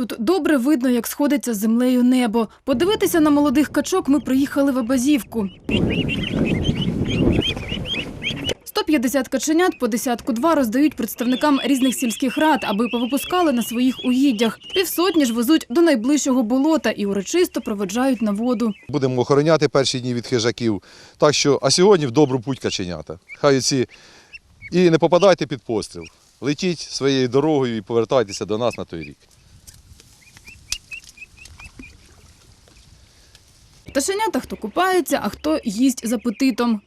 Тут добре видно, як сходиться з землею небо. Подивитися на молодих качок ми приїхали в Абазівку. 150 каченят по десятку два роздають представникам різних сільських рад, аби повипускали на своїх угіддях. Півсотні ж везуть до найближчого болота і урочисто проведжають на воду. Будемо охороняти перші дні від хижаків. Так що, а сьогодні в добру путь каченята. Хай ці і не попадайте під постріл. Летіть своєю дорогою і повертайтеся до нас на той рік. Пташенята хто купається, а хто їсть з апетитом.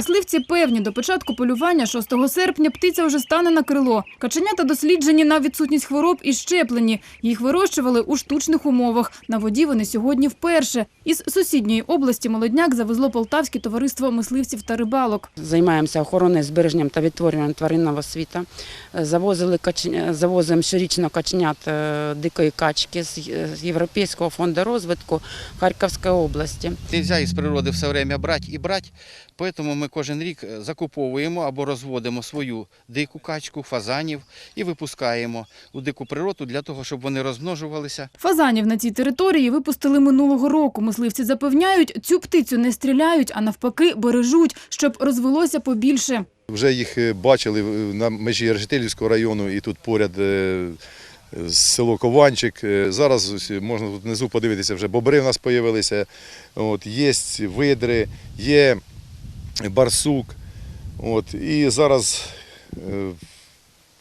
Мисливці певні, до початку полювання 6 серпня птиця вже стане на крило. Каченята досліджені на відсутність хвороб і щеплені. Їх вирощували у штучних умовах. На воді вони сьогодні вперше. Із сусідньої області молодняк завезло Полтавське товариство мисливців та рибалок. Займаємося охороною, збереженням та відтворюванням тваринного світу. Завозили завозимо щорічно каченят е, дикої качки з з Європейського фонду розвитку Харківської області. Нельзя із природи все время брати і брати, тому ми кожен рік е, закуповуємо або розводимо свою дику качку, фазанів і випускаємо у дику природу для того, щоб вони розмножувалися. Фазанів на цій території випустили минулого року. Мисливці запевняють, цю птицю не стріляють, а навпаки бережуть, щоб розвелося побільше. Вже їх е, бачили е, на межі Решетилівського району і тут поряд село Кованчик. Зараз можна тут внизу подивитися, вже бобри в нас з'явилися. От, є видри, є барсук. От, і зараз е,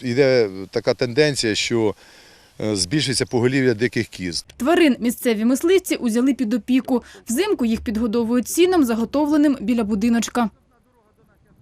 йде така тенденція, що збільшиться поголів'я диких кіз. Тварин місцеві мисливці узяли під опіку. Взимку їх підгодовують сіном, заготовленим біля будиночка.